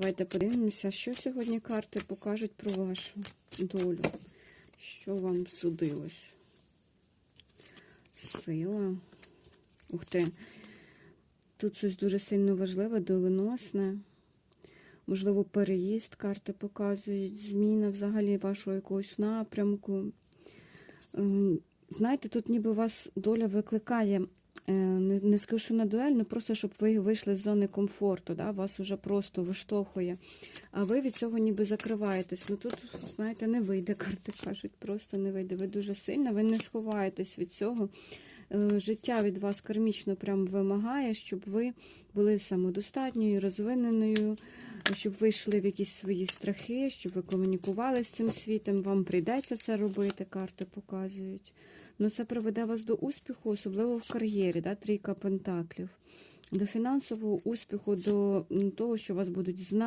Давайте подивимося, що сьогодні карти покажуть про вашу долю. Що вам судилось? Сила. Ух ти. Тут щось дуже сильно важливе, доленосне. Можливо, переїзд карти показують, зміна взагалі вашого якогось напрямку. Ем, Знаєте, тут ніби вас доля викликає, не, не скажу, що на дуель, ну просто щоб ви вийшли з зони комфорту, да? вас уже просто виштовхує. А ви від цього ніби закриваєтесь. Ну тут, знаєте, не вийде, карти кажуть, просто не вийде. Ви дуже сильно, ви не сховаєтесь від цього. Е, Життя від вас кармічно прям вимагає, щоб ви були самодостатньою, розвиненою, щоб ви йшли в якісь свої страхи, щоб ви комунікували з цим світом. Вам прийдеться це робити, карти показують. Ну, це приведе вас до успіху, особливо в кар'єрі, да? трійка пентаклів, до фінансового успіху, до того, що вас будуть знати.